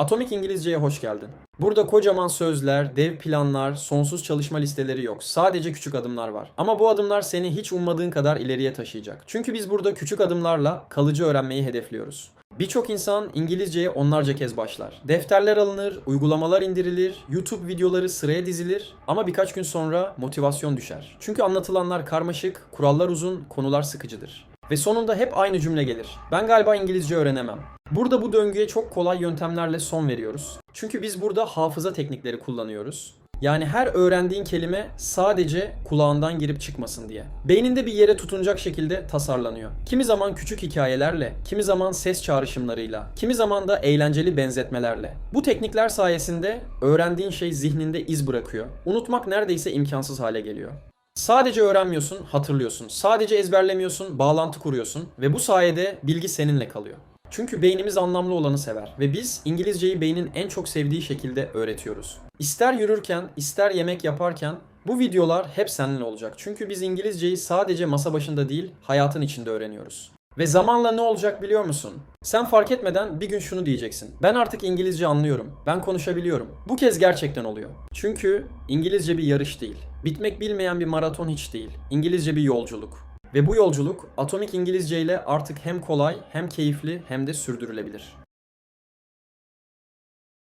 Atomik İngilizce'ye hoş geldin. Burada kocaman sözler, dev planlar, sonsuz çalışma listeleri yok. Sadece küçük adımlar var. Ama bu adımlar seni hiç ummadığın kadar ileriye taşıyacak. Çünkü biz burada küçük adımlarla kalıcı öğrenmeyi hedefliyoruz. Birçok insan İngilizceye onlarca kez başlar. Defterler alınır, uygulamalar indirilir, YouTube videoları sıraya dizilir ama birkaç gün sonra motivasyon düşer. Çünkü anlatılanlar karmaşık, kurallar uzun, konular sıkıcıdır. Ve sonunda hep aynı cümle gelir. Ben galiba İngilizce öğrenemem. Burada bu döngüye çok kolay yöntemlerle son veriyoruz. Çünkü biz burada hafıza teknikleri kullanıyoruz. Yani her öğrendiğin kelime sadece kulağından girip çıkmasın diye. Beyninde bir yere tutunacak şekilde tasarlanıyor. Kimi zaman küçük hikayelerle, kimi zaman ses çağrışımlarıyla, kimi zaman da eğlenceli benzetmelerle. Bu teknikler sayesinde öğrendiğin şey zihninde iz bırakıyor. Unutmak neredeyse imkansız hale geliyor. Sadece öğrenmiyorsun, hatırlıyorsun. Sadece ezberlemiyorsun, bağlantı kuruyorsun ve bu sayede bilgi seninle kalıyor. Çünkü beynimiz anlamlı olanı sever ve biz İngilizceyi beynin en çok sevdiği şekilde öğretiyoruz. İster yürürken, ister yemek yaparken bu videolar hep seninle olacak. Çünkü biz İngilizceyi sadece masa başında değil, hayatın içinde öğreniyoruz. Ve zamanla ne olacak biliyor musun? Sen fark etmeden bir gün şunu diyeceksin. Ben artık İngilizce anlıyorum. Ben konuşabiliyorum. Bu kez gerçekten oluyor. Çünkü İngilizce bir yarış değil. Bitmek bilmeyen bir maraton hiç değil. İngilizce bir yolculuk. Ve bu yolculuk Atomik İngilizce ile artık hem kolay, hem keyifli, hem de sürdürülebilir.